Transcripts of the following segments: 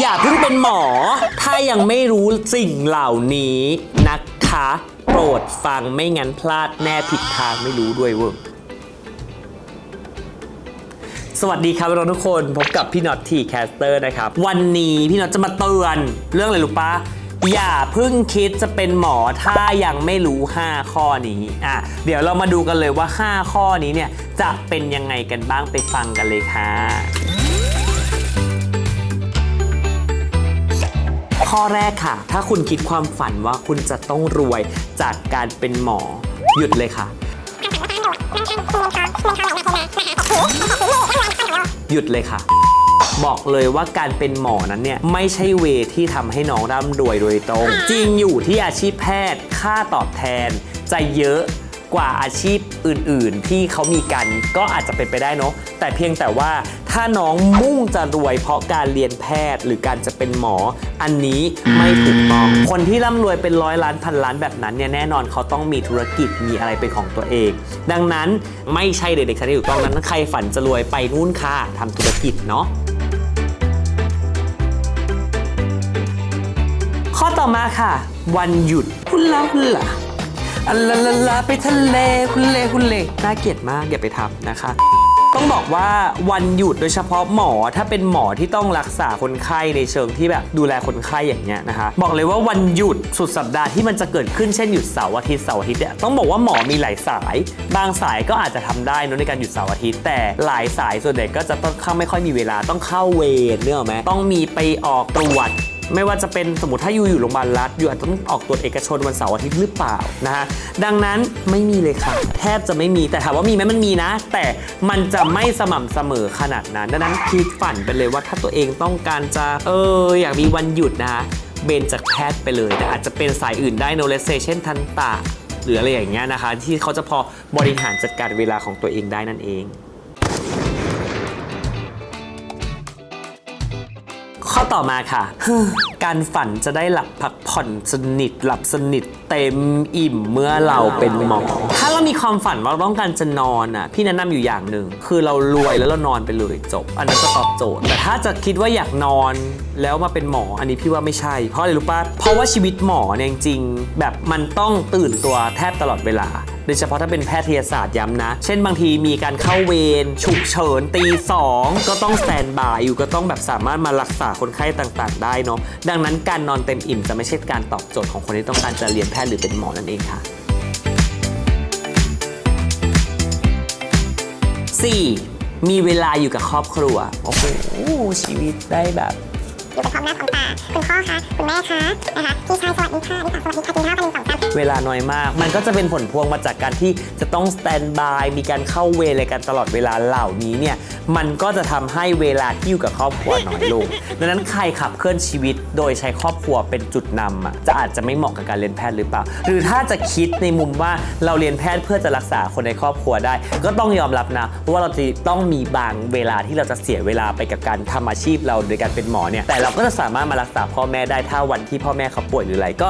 อย่าเพิ่งเป็นหมอ ถ้ายังไม่รู้สิ่งเหล่านี้นะคะ โปรดฟังไม่งั้นพลาดแน่ผิดทางไม่รู้ด้วยเว้ยสวัสดีครับทุกคนพบกับพี่น็อตทีแคสเตอร์นะครับ วันนี้พี่น็อตจะมาเตือนเรื่องอะไรรู้ปะอย่าเพิ่งคิดจะเป็นหมอถ้ายังไม่รู้ 5 ข้อนี้ อะ เดี๋ยวเรามาดูกันเลยว่า 5 ข้อนี้เนี่ยจะเป็นยังไงกันบ้างไปฟังกันเลยค่ะ ข้อแรกค่ะ ถ้าคุณคิดความฝันว่าคุณจะต้องรวยจากการเป็นหมอ หยุดเลยค่ะ หยุดเลยค่ะ บอกเลยว่าการเป็นหมอนั้นเนี่ย ไม่ใช่เวที่ทำให้น้องร่ำรวยโดยตรง จริงอยู่ที่อาชีพแพทย์ ค่าตอบแทน จะเยอะ กว่าอาชีพอื่นๆ ที่เขามีกันก็อาจจะเป็นไปได้เนาะแต่เพียงแต่ว่าถ้าน้องมุ่งจะรวยเพราะการเรียนแพทย์หรือการจะเป็นหมออันนี้ไม่ถูกต้อง คนที่ร่ำรวยเป็นร้อยล้านพันล้านแบบนั้นเนี่ยแน่นอนเขาต้องมีธุรกิจมีอะไรเป็นของตัวเอง ดังนั้นไม่ใช่เด็กๆที่ถูกต้องนั้นใครฝันจะรวยไปนู่นค่ะทำธุรกิจเนาะข้อต่อมาค่ะ วันหยุดคุลาคุลา อัลลาลาลาไปทะเลคุณเลคุณเลน่าเกลียดมากอย่าไปทำนะคะ ต้องบอกว่าวันหยุดโดยเฉพาะหมอถ้าเป็นหมอที่ต้องรักษาคนไข้ในเชิงที่แบบดูแลคนไข้อย่างเงี้ยนะคะ บอกเลยว่าวันหยุดสุดสัปดาห์ที่มันจะเกิดขึ้นเช่นหยุดเสาร์อาทิตย์เสาร์อาทิตย์เนี่ยต้องบอกว่าหมอมีหลายสาย บางสายก็อาจจะทำได้เนอะในการหยุดเสาร์อาทิตย์แต่หลายสายส่วนใหญ่ก็จะต้องเข้าไม่ค่อยมีเวลาต้องเข้าเวรเนกอะไหมต้องมีไปออกตรวจ ไม่ว่าจะเป็นสมมติถ้าอยู่อยู่โรงพยาบาลรัฐอยู่อาจจะต้องออกตรวจเอกชนวันเสาร์อาทิตย์หรือเปล่านะฮะดังนั้นไม่มีเลยค่ะ แทบจะไม่มีแต่ถามว่ามีไหมมันมีนะ แต่มันจะไม่สม่ำเสมอขนาดนั้น ดังนั้นคิดฝันไปเลยว่าถ้าตัวเองต้องการจะเอออยากมีวันหยุดนะคะเบนจากแพทย์ไปเลยแต่อาจจะเป็นสายอื่นได้โนเลเซช่นทันตะหรืออะไรอย่างเงี้ยนะคะ ที่เขาจะพอบริหารจัดการเวลาของตัวเองได้นั่นเอง ข้อต่อมาค่ะ การฝันจะได้หลับพักผ่อนสนิทหลับสนิทเต็มอิ่มเมื่อเราเป็นหมอ ถ้าเรามีความฝันว่าเราต้องการจะนอนอะพี่แนะนำอยู่อย่างหนึ่งคือเรารวยแล้วเรานอนไปเลยจบ อันนั้นก็ตอบโจทย์ แต่ถ้าจะคิดว่าอยากนอนแล้วมาเป็นหมออันนี้พี่ว่าไม่ใช่ เพราะอะไรรู้ป่ะเพราะว่าชีวิตหมอเนี่ยจริงแบบมันต้องตื่นตัวแทบตลอดเวลาโดยเฉพาะถ้าเป็นแพทยศาสตร์ย้ำนะ เช่นบางทีมีการเข้าเวรฉุกเฉินตีสองก็ต้องแตนบายอยู่ก็ต้องแบบสามารถมารักษาคนไข้ต่างๆ ได้เนาะดังนั้นการนอนเต็มอิ่มจะไม่ใช่การตอบโจทย์ของคนที่ต้องการจะเรียนแพทย์หรือเป็นหมอนั่นเองค่ะ 4. มีเวลาอยู่กับครอบครัว โอ้โห ชีวิตได้แบบ อยู่กับพร้อมหน้าพร้อมตาคุณพ่อคะคุณแม่คะนะคะพี่ชายสวัสดีค่ะพี่สาวสวัสดีค่ะกินข้าวกันหนึ่งสองสามเวลาน้อยมาก มันก็จะเป็นผลพวงมาจากการที่จะต้องสแตนบายมีการเข้าเวรอะไรกันตลอดเวลาเหล่านี้เนี่ยมันก็จะทำให้เวลาที่อยู่กับครอบครัวน้อยลงดังนั้นใครขับเคลื่อนชีวิต โดยใช้ครอบครัวเป็นจุดนำอะจะอาจจะไม่เหมาะกับการเรียนแพทย์หรือเปล่า หรือถ้าจะคิดในมุมว่าเราเรียนแพทย์เพื่อจะรักษาคนในครอบครัวได้ ก็ต้องยอมรับนะว่าเราจะต้องมีบางเวลาที่เราจะเสียเวลาไปกับการทำอาชีพเราโดยการเป็นหมอเนี่ยแต่เราก็จะสามารถมารักษาพ่อแม่ได้ถ้าวันที่พ่อแม่เขาป่วยหรืออะไรก็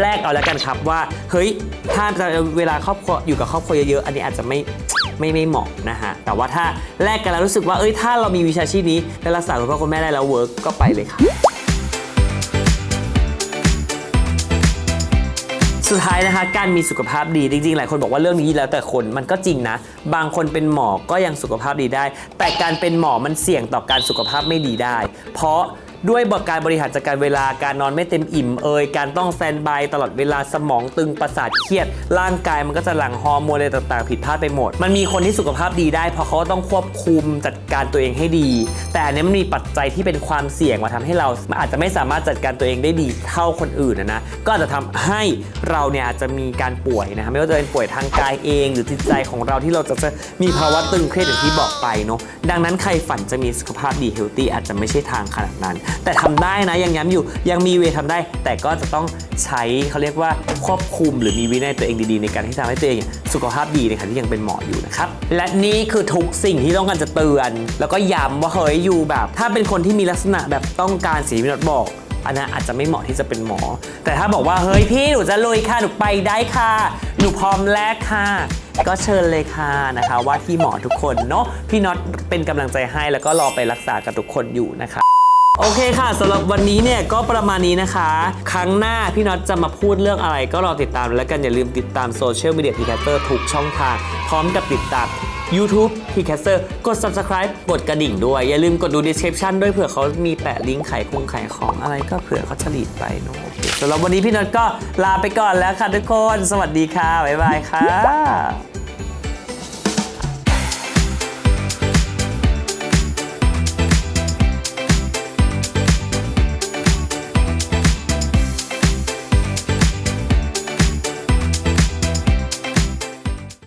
แลกเอาแล้วกันครับว่าเฮ้ยถ้าเวลาครอบครัวอยู่กับครอบครัวเยอะๆอันนี้อาจจะไม่ไม่ไม่เหมาะนะฮะ แต่ว่าถ้าแลกกันแล้วรู้สึกว่าเอ้ยถ้าเรามีวิชาชีพนี้และรักษาคุณพ่อคุณแม่ได้แล้วเวิร์กก็ไปเลยค่ะสุดท้ายนะคะการมีสุขภาพดีจริงๆ หลายคนบอกว่าเรื่องนี้แล้วแต่คนมันก็จริงนะ บางคนเป็นหมอก็ยังสุขภาพดีได้ แต่การเป็นหมอมันเสี่ยงต่อการสุขภาพไม่ดีได้ เพราะ ด้วยบการบริหารจัดการเวลาการนอนไม่เต็มอิ่มเอยการต้องแซนบายตลอดเวลาสมองตึงประสาทเครียด ร่างกายมันก็จะหลั่งฮอร์โมนอะไรต่างๆ ผิดพลาดไปหมด มันมีคนที่สุขภาพดีได้เพราะเขาต้องควบคุมจัดการตัวเองให้ดี แต่อันนี้มันมีปัจจัยที่เป็นความเสี่ยงมาทำให้เราอาจจะไม่สามารถจัดการตัวเองได้ดีเท่าคนอื่นนะนะก็อาจจะทำให้เราเนี่ยอาจจะมีการป่วยนะไม่ว่าจะเป็นป่วยทางกายเอง หรือจิตใจของเราที่เราจะมีภาวะตึงเครียดอย่างที่บอกไปเนาะดังนั้นใครฝันจะมีสุขภาพดีเฮลตี้อาจจะไม่ใช่ทางขนาดนั้นแต่ทำได้นะยังย้ำอยู่ยังมีเวย์ทำได้ แต่ก็จะต้องใช้เขาเรียกว่าควบคุมหรือมีวินัยตัวเองดีๆ ในการที่ทำให้ตัวเองสุขภาพดีในขณะที่ยังเป็นหมออยู่นะครับและนี่คือทุกสิ่งที่ต้องการจะเตือน แล้วก็ย้ำว่าเฮ้ยอยู่แบบ ถ้าเป็นคนที่มีลักษณะแบบต้องการสีวินดบอกอันนั้นอาจจะไม่เหมาะที่จะเป็นหมอ แต่ถ้าบอกว่าเฮ้ยพี่หนูจะลุยค่ะหนูไปได้ค่ะหนูพร้อมแลกค่ะ ก็เชิญเลยค่ะนะคะว่าที่หมอทุกคนเนาะพี่น็อตเป็นกำลังใจให้แล้วก็รอไปรักษากับทุกคนอยู่นะคะ โอเคค่ะสำหรับวันนี้เนี่ยก็ประมาณนี้นะคะ ครั้งหน้าพี่น็อตจะมาพูดเรื่องอะไร ก็รอติดตามแล้วกันอย่าลืมติดตามโซเชียลมีเดียพีแคสเตอร์ทุกช่องทาง พร้อมกับติดตาม YouTube p c a s t e r กด Subscribe กดกระดิ่งด้วย อย่าลืมกดดู description ด้วยเผื่อเขามีแปะลิงก์ขายคงขายของอะไรก็เผื่อเขาจะลีดไปเนอะโอเคสำหรับวันนี้พี่น็อตก็ลาไปก่อนแล้วค่ะทุกคน สวัสดีค่ะบ๊ายบายค่ะ